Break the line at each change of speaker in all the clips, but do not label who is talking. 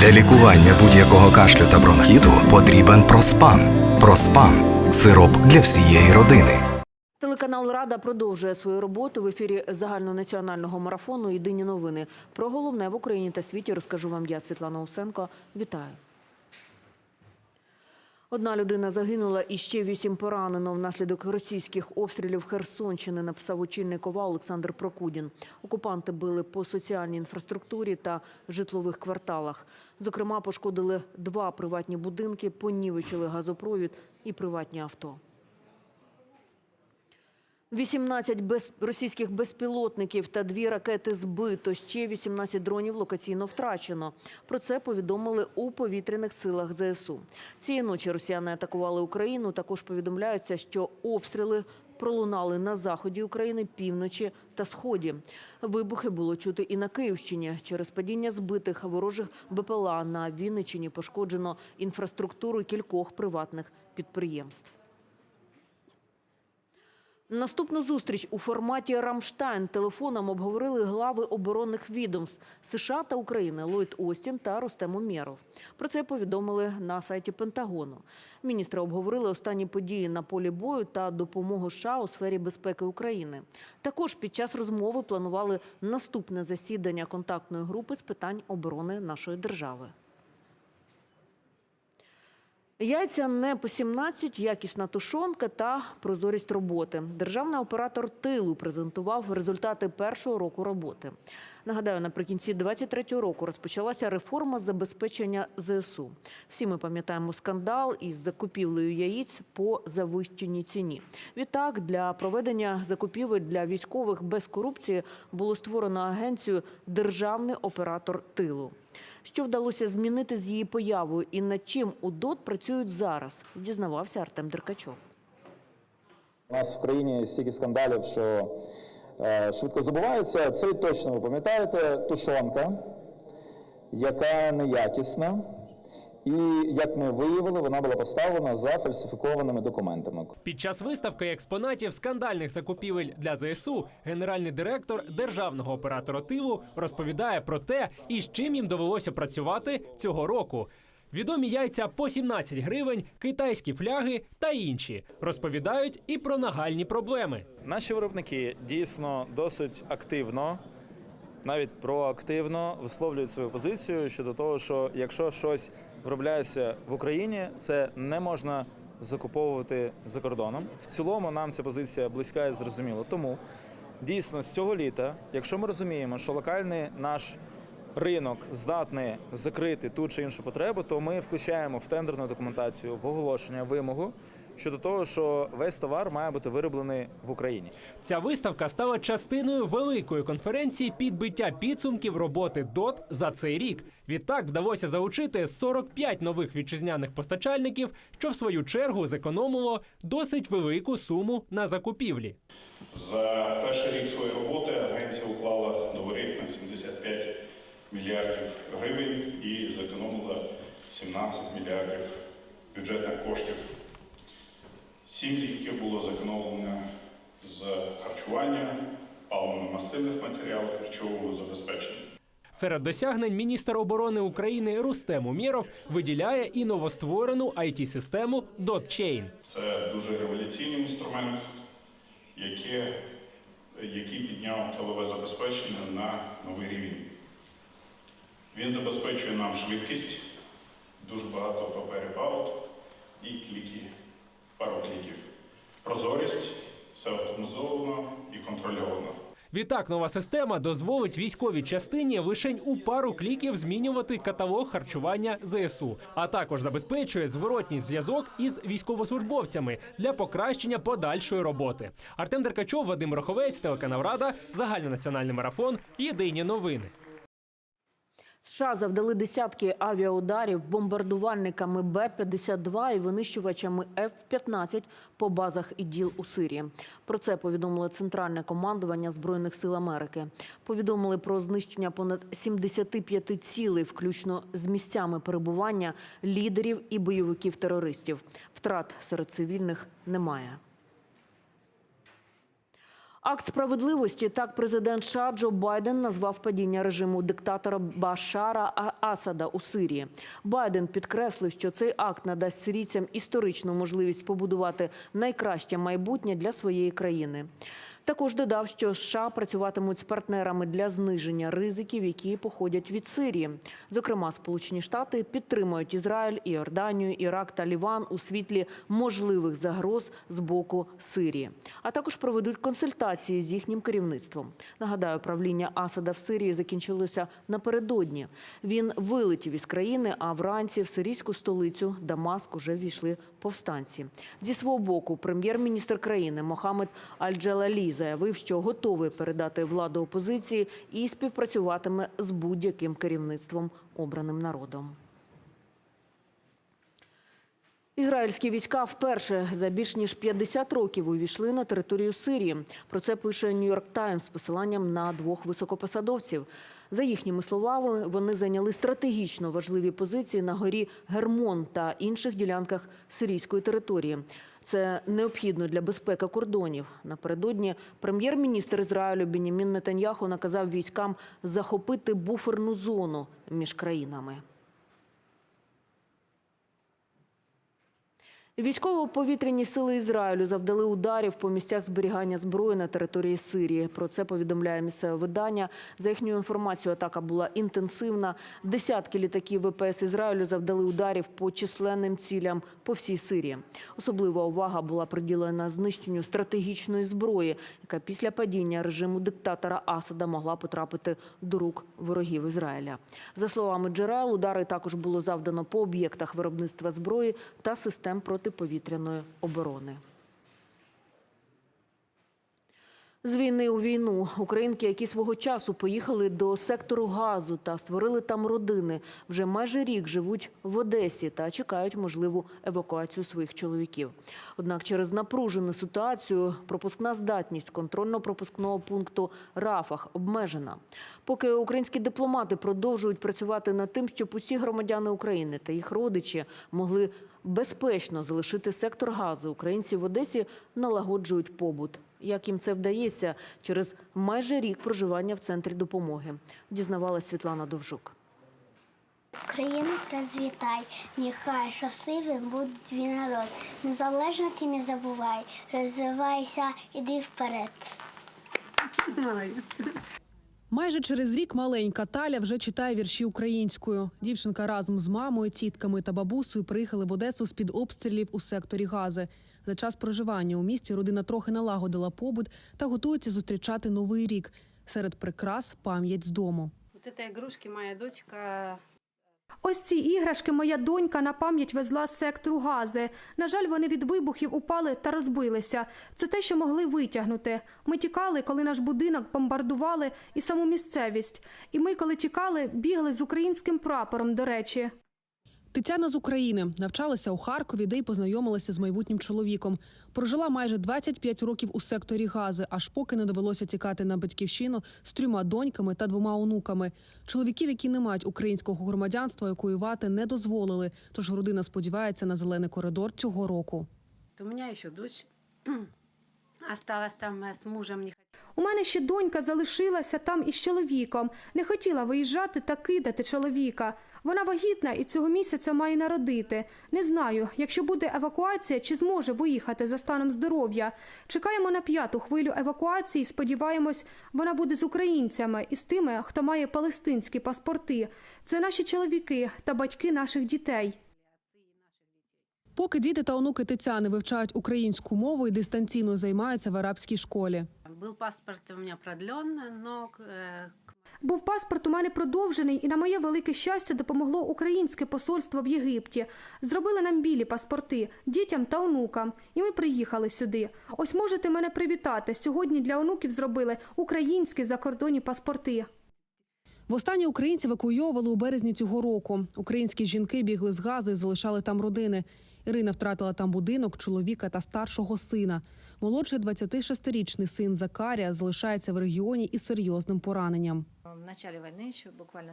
Для лікування будь-якого кашлю та бронхіту потрібен проспан. Проспан сироп для всієї родини.
Телеканал Рада продовжує свою роботу в ефірі загальнонаціонального марафону Єдині новини. Про головне в Україні та світі розкажу вам я, Світлана Усенко. Вітаю. Одна людина загинула і ще вісім поранено внаслідок російських обстрілів Херсонщини, написав очільник ОВА Олександр Прокудін. Окупанти били по соціальній інфраструктурі та житлових кварталах. Зокрема, пошкодили два приватні будинки, понівечили газопровід і приватні авто. 18 без... російських безпілотників та дві ракети збито. Ще 18 дронів локаційно втрачено. Про це повідомили у повітряних силах ЗСУ. Цієї ночі росіяни атакували Україну. Також повідомляється, що обстріли пролунали на заході України, півночі та сході. Вибухи було чути і на Київщині. Через падіння збитих ворожих БПЛА на Вінниччині пошкоджено інфраструктуру кількох приватних підприємств. Наступну зустріч у форматі Рамштайн телефоном обговорили глави оборонних відомств США та України Ллойд Остін та Ростем Умєров. Про це повідомили на сайті Пентагону. Міністри обговорили останні події на полі бою та допомогу США у сфері безпеки України. Також під час розмови планували наступне засідання контактної групи з питань оборони нашої держави. Яйця не по 17, якісна тушонка та прозорість роботи. Державний оператор тилу презентував результати першого року роботи. Нагадаю, наприкінці 23-го року розпочалася реформа забезпечення ЗСУ. Всі ми пам'ятаємо скандал із закупівлею яїць по завищеній ціні. Відтак, для проведення закупівель для військових без корупції було створено агенцію Державний оператор тилу. Що вдалося змінити з її появою і над чим у ДОТ працюють зараз, дізнавався Артем Деркачов.
У нас в країні стільки скандалів, що е, швидко забувається. Це точно ви пам'ятаєте тушонка, яка неякісна. І як ми виявили, вона була поставлена за фальсифікованими документами.
Під час виставки експонатів скандальних закупівель для ЗСУ генеральний директор державного оператора тилу розповідає про те, із чим їм довелося працювати цього року. Відомі яйця по 17 гривень, китайські фляги та інші розповідають і про нагальні проблеми.
Наші виробники дійсно досить активно, навіть проактивно висловлюють свою позицію щодо того, що якщо щось виробляється в Україні, це не можна закуповувати за кордоном. В цілому нам ця позиція близька і зрозуміла. Тому дійсно з цього літа, якщо ми розуміємо, що локальний наш ринок здатний закрити ту чи іншу потребу, то ми включаємо в тендерну документацію в оголошення вимогу щодо того, що весь товар має бути вироблений в Україні.
Ця виставка стала частиною великої конференції підбиття підсумків роботи ДОТ за цей рік. Відтак вдалося залучити 45 нових вітчизняних постачальників, що в свою чергу зекономило досить велику суму на закупівлі.
За перший рік своєї роботи агенція уклала договорів на 75 мільярдів гривень і зекономила 17 мільярдів бюджетних коштів. Сім з яких було зекономлено з харчування, паливно-мастильних матеріалів, харчового забезпечення.
Серед досягнень міністр оборони України Рустем Умєров виділяє і новостворену IT-систему DotChain.
Це дуже революційний інструмент, який, який підняв тилове забезпечення на новий рівень. Він забезпечує нам швидкість, дуже багато паперів аут і кліки, пару кліків. Прозорість, все автоматизовано і контрольовано.
Відтак, нова система дозволить військовій частині лишень у пару кліків змінювати каталог харчування ЗСУ, а також забезпечує зворотній зв'язок із військовослужбовцями для покращення подальшої роботи. Артем Деркачов, Вадим Роховець, телеканал Рада, загальнонаціональний марафон. Єдині новини.
США завдали десятки авіаударів бомбардувальниками Б-52 і винищувачами Ф-15 по базах іділ у Сирії. Про це повідомило Центральне командування Збройних сил Америки. Повідомили про знищення понад 75 цілей, включно з місцями перебування лідерів і бойовиків терористів. Втрат серед цивільних немає. Акт справедливості так президент США Джо Байден назвав падіння режиму диктатора Башара Асада у Сирії. Байден підкреслив, що цей акт надасть сирійцям історичну можливість побудувати найкраще майбутнє для своєї країни. Також додав, що США працюватимуть з партнерами для зниження ризиків, які походять від Сирії. Зокрема, Сполучені Штати підтримують Ізраїль, Іорданію, Ірак та Ліван у світлі можливих загроз з боку Сирії, а також проведуть консультації з їхнім керівництвом. Нагадаю, правління Асада в Сирії закінчилося напередодні. Він вилетів із країни, а вранці в сирійську столицю Дамаск уже війшли повстанці. Зі свого боку, прем'єр-міністр країни Мохамед Аль-Джалалі заявив, що готовий передати владу опозиції і співпрацюватиме з будь-яким керівництвом обраним народом. Ізраїльські війська вперше за більш ніж 50 років увійшли на територію Сирії. Про це пише Нью-Йорк Таймс з посиланням на двох високопосадовців. За їхніми словами, вони зайняли стратегічно важливі позиції на горі Гермон та інших ділянках сирійської території. Це необхідно для безпеки кордонів. Напередодні прем'єр-міністр Ізраїлю Бенімін Нетаньяху наказав військам захопити буферну зону між країнами. Військово-повітряні сили Ізраїлю завдали ударів по місцях зберігання зброї на території Сирії. Про це повідомляє місцеве видання. За їхньою інформацією, атака була інтенсивна. Десятки літаків ВПС Ізраїлю завдали ударів по численним цілям по всій Сирії. Особлива увага була приділена знищенню стратегічної зброї, яка після падіння режиму диктатора Асада могла потрапити до рук ворогів Ізраїля. За словами джерел, удари також було завдано по об'єктах виробництва зброї та систем протиповітряної оборони. З війни у війну українки, які свого часу поїхали до сектору газу та створили там родини, вже майже рік живуть в Одесі та чекають можливу евакуацію своїх чоловіків. Однак через напружену ситуацію пропускна здатність контрольно-пропускного пункту Рафах обмежена. Поки українські дипломати продовжують працювати над тим, щоб усі громадяни України та їх родичі могли безпечно залишити сектор газу, українці в Одесі налагоджують побут. Як їм це вдається через майже рік проживання в центрі допомоги, дізнавалась Світлана Довжук.
Україну розвітай, нехай щасливим буде твій народ. Незалежно ти не забувай, розвивайся, іди вперед.
Майже через рік маленька Таля вже читає вірші українською. Дівчинка разом з мамою, тітками та бабусею приїхали в Одесу з під обстрілів у секторі Гази. За час проживання у місті родина трохи налагодила побут та готується зустрічати новий рік. Серед прикрас пам'ять з дому.
Вот это игрушки моя дочка
Ось ці іграшки моя донька на пам'ять везла з сектору гази. На жаль, вони від вибухів упали та розбилися. Це те, що могли витягнути. Ми тікали, коли наш будинок бомбардували і саму місцевість. І ми, коли тікали, бігли з українським прапором, до речі.
Тетяна з України навчалася у Харкові, де й познайомилася з майбутнім чоловіком. Прожила майже 25 років у секторі Гази, аж поки не довелося тікати на батьківщину з трьома доньками та двома онуками. Чоловіків, які не мають українського громадянства, евакуювати не дозволили. Тож родина сподівається на зелений коридор цього року.
у меня еще дочь осталась там э, с мужем
У мене ще донька залишилася там із чоловіком. Не хотіла виїжджати та кидати чоловіка. Вона вагітна і цього місяця має народити. Не знаю, якщо буде евакуація, чи зможе виїхати за станом здоров'я. Чекаємо на п'яту хвилю евакуації. Сподіваємось, вона буде з українцями і з тими, хто має палестинські паспорти. Це наші чоловіки та батьки наших дітей.
Поки діти та онуки Тетяни вивчають українську мову і дистанційно займаються в арабській школі.
Был паспорт у меня продлен, но к-
Був паспорт у мене продовжений, і на моє велике щастя допомогло українське посольство в Єгипті. Зробили нам білі паспорти дітям та онукам, і ми приїхали сюди. Ось можете мене привітати. Сьогодні для онуків зробили українські закордонні паспорти.
Востаннє українці евакуйовували у березні цього року. Українські жінки бігли з гази і залишали там родини. Ірина втратила там будинок, чоловіка та старшого сина. Молодший 26-річний син Закарія залишається в регіоні із серйозним пораненням.
В начале войны, еще буквально,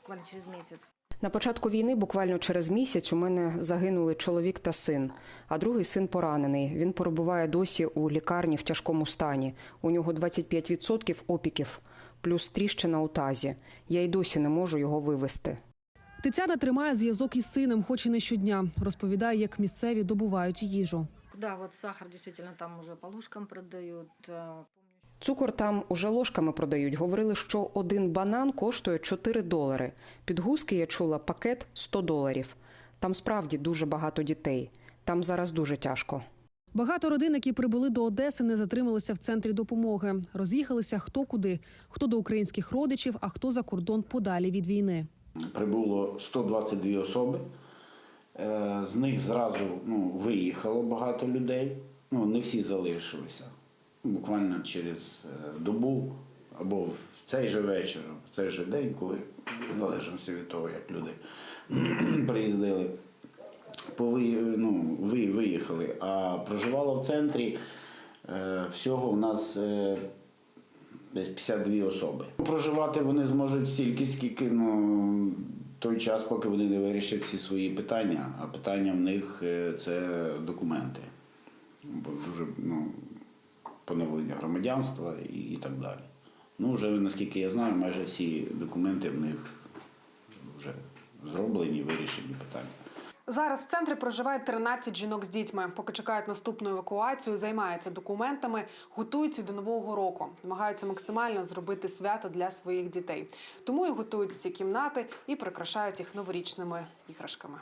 буквально через месяц, На початку війни, буквально через місяць, у мене загинули чоловік та син, а другий син поранений. Він перебуває досі у лікарні в тяжкому стані. У нього 25% опіків, плюс тріщина у тазі. Я й досі не можу його вивести.
Тетяна тримає зв'язок із сином, хоч і не щодня. Розповідає, як місцеві добувають їжу.
Да, вот сахар действительно там уже по ложкам продают. э,
Цукор там уже ложками продають. Говорили, що один банан коштує 4 долари. Підгузки я чула пакет 100 доларів. Там справді дуже багато дітей. Там зараз дуже тяжко.
Багато родин, які прибули до Одеси, не затрималися в центрі допомоги. Роз'їхалися хто куди, хто до українських родичів, а хто за кордон подалі від війни.
Прибуло 122 особи. Е, З них зразу ну, виїхало багато людей. Ну, не всі залишилися. Буквально через е, добу або в цей же вечір, в цей же день, коли в залежності від того, як люди приїздили, пови- ну, ви, виїхали. А проживало в центрі е, всього в нас десь 52 особи. Проживати вони зможуть стільки, скільки ну, той час, поки вони не вирішать всі свої питання. А питання в них е, це документи. Бо дуже ну, поновлення громадянства і, і так далі. Ну, вже наскільки я знаю, майже всі документи в них вже зроблені, вирішені питання.
Зараз в центрі проживає 13 жінок з дітьми. Поки чекають наступну евакуацію, займаються документами, готуються до нового року, намагаються максимально зробити свято для своїх дітей. Тому і готують ці кімнати і прикрашають їх новорічними іграшками.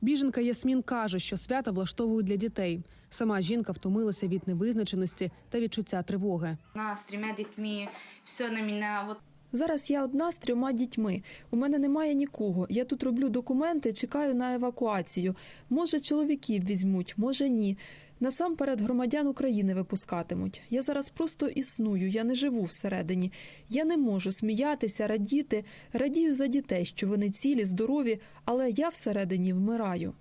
Біженка Ясмін каже, що свята влаштовують для дітей. Сама жінка втомилася від невизначеності та відчуття тривоги.
С тремя детьми все на меня вот
Зараз я одна з трьома дітьми. У мене немає нікого. Я тут роблю документи, чекаю на евакуацію. Може, чоловіків візьмуть, може ні. Насамперед громадян України випускатимуть. Я зараз просто існую, я не живу всередині. Я не можу сміятися, радіти. Радію за дітей, що вони цілі, здорові, але я всередині вмираю.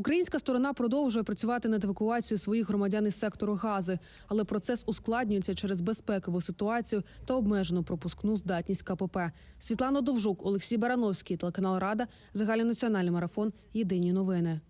Українська сторона продовжує працювати над евакуацією своїх громадян із сектору Гази, але процес ускладнюється через безпекову ситуацію та обмежену пропускну здатність КПП. Світлана Довжук, Олексій Барановський, телеканал Рада, загальнонаціональний марафон. Єдині новини.